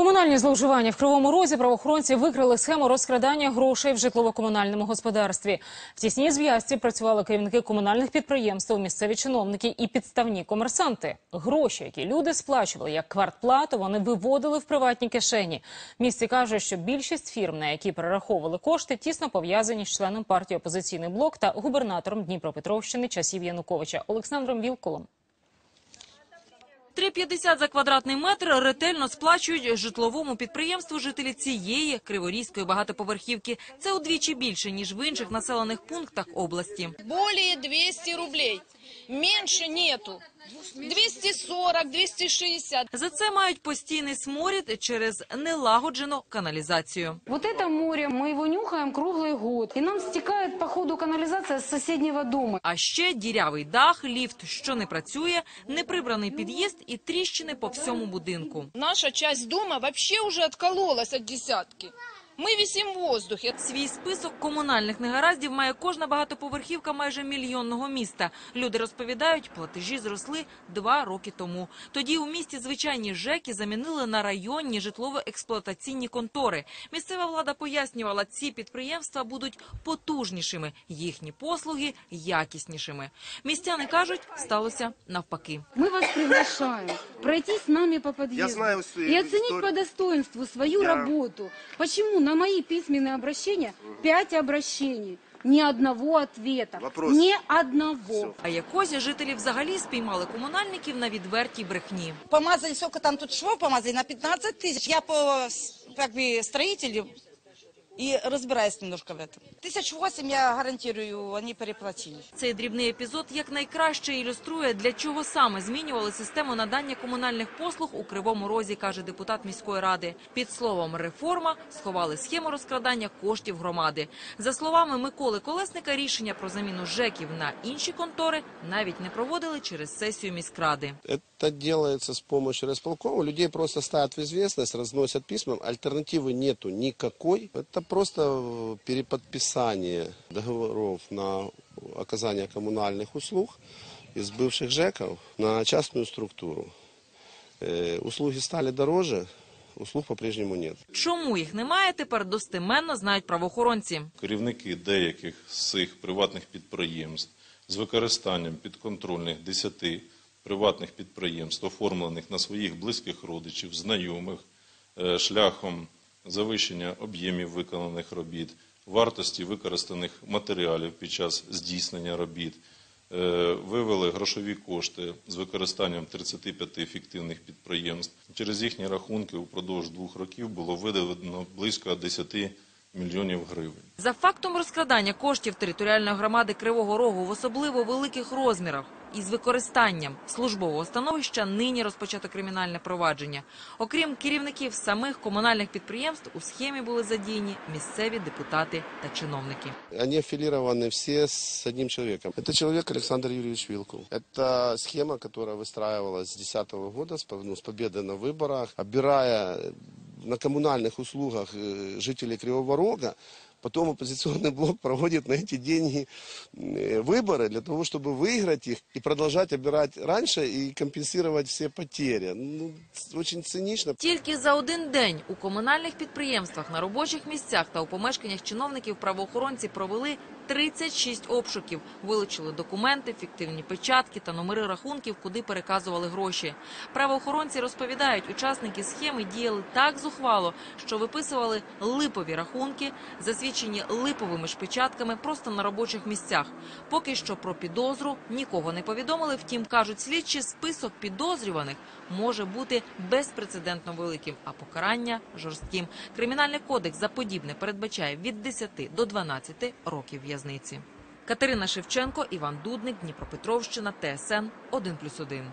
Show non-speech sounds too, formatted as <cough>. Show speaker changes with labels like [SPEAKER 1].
[SPEAKER 1] Комунальні зловживання в Кривому Розі правоохоронці викрили схему розкрадання грошей в житлово-комунальному господарстві. В тісній зв'язці працювали керівники комунальних підприємств, місцеві чиновники і підставні комерсанти. Гроші, які люди сплачували як квартплату, вони виводили в приватні кишені. В місті кажуть, що більшість фірм, на які перераховували кошти, тісно пов'язані з членом партії «Опозиційний блок» та губернатором Дніпропетровщини часів Януковича Олександром Вілколом.
[SPEAKER 2] 3,50 за квадратний метр ретельно сплачують житловому підприємству жителі цієї криворізької багатоповерхівки. Це удвічі більше, ніж в інших населених пунктах області.
[SPEAKER 3] Більше 200 рублей. менше нету. 240, 260.
[SPEAKER 2] За це мають постійний сморід через нелагоджену каналізацію.
[SPEAKER 4] Вот это море, мы его нюхаем круглый год. И нам стекает по ходу канализация с соседнего дома.
[SPEAKER 2] А ще дірявий дах, ліфт, що не працює, неприбраний під'їзд і тріщини по всьому будинку.
[SPEAKER 3] Наша часть дома вообще уже откололась от десятки. Мы висим в воздухе.
[SPEAKER 2] Свій список комунальних негараздів має кожна багатоповерхівка майже мільйонного міста. Люди розповідають, платежі зросли два роки тому. Тоді у місті звичайні ЖЕКи замінили на районні житлово-експлуатаційні контори. Місцева влада пояснювала, ці підприємства будуть потужнішими, їхні послуги якіснішими. Містяни кажуть, сталося навпаки.
[SPEAKER 4] Мы вас приглашаем пройти с нами по подъезду
[SPEAKER 5] Я знаю всю
[SPEAKER 4] и оценить
[SPEAKER 5] историю.
[SPEAKER 4] по достоинству свою
[SPEAKER 5] Я-
[SPEAKER 4] работу. Почему на мои письменные обращения пять обращений, ни одного ответа,
[SPEAKER 5] Вопрос.
[SPEAKER 4] ни одного.
[SPEAKER 5] Всё.
[SPEAKER 2] А якось жителі взагалі спіймали комунальників на відвертій брехні.
[SPEAKER 6] Помазали, сколько там тут швов помазали, на 15 тысяч. Я по с- как бы строителю и разбираюсь немножко в этом. Тысяч восемь я гарантирую, они переплатили.
[SPEAKER 2] Цей дрібний епізод якнайкраще ілюструє, для чого саме змінювали систему надання комунальних послуг у Кривому Розі, каже депутат міської ради. Під словом «реформа» сховали схему розкрадання коштів громади. За словами Миколи Колесника, рішення про заміну ЖЕКів на інші контори навіть не проводили через сесію міськради.
[SPEAKER 7] Это делается с помощью располкома. Людей просто ставят в известность, разносят письма. Альтернативы нету никакой. Это просто э, переподписание договоров на оказание коммунальных услуг из бывших ЖЭКов на частную структуру. Э, Услуги стали дороже, услуг по-прежнему нет.
[SPEAKER 2] Чому їх немає, тепер достеменно знають правоохоронці.
[SPEAKER 8] керівники деяких з цих приватних підприємств з використанням підконтрольних 10 приватних підприємств, оформлених на своїх близьких родичів, знайомих, е, шляхом завищення об'ємів виконаних робіт, вартості використаних матеріалів під час здійснення робіт, е, вивели грошові кошти з використанням 35 фіктивних підприємств. Через їхні рахунки упродовж двох років було видано близько 10 мільйонів гривень.
[SPEAKER 2] За фактом розкрадання коштів територіальної громади Кривого Рогу в особливо великих розмірах із використанням службового становища нині розпочато кримінальне провадження. Окрім керівників самих комунальних підприємств, у схемі були задіяні місцеві депутати та чиновники.
[SPEAKER 7] Они аффилированы все с одним человеком. Это человек Александр Юрьевич Вилкул. Это схема, которая выстраивалась с 2010 года, с, по- ну, с победы на выборах, обирая на коммунальных услугах э, жителей Кривого Рога. Потом оппозиционный блок проводит <laughs> на эти деньги э, выборы для того, чтобы выиграть их и продолжать обирать раньше и компенсировать все потери. Ну, ц- очень цинично.
[SPEAKER 2] Тільки за один день у комунальних підприємствах, на робочих місцях та у помешканнях чиновників правоохоронці провели 36 обшуків, вилучили документи, фіктивні печатки та номери рахунків, куди переказували гроші. Правоохоронці розповідають, учасники схеми діяли так зухвало, що виписували липові рахунки, засвідчені липовими ж печатками просто на робочих місцях. Поки що про підозру нікого не повідомили. Втім, кажуть слідчі, список підозрюваних може бути безпрецедентно великим, а покарання жорстким. Кримінальний кодекс за подібне передбачає від 10 до 12 років в'язниці. Катерина Шевченко, Іван Дудник, Дніпропетровщина, ТСН 1+,1.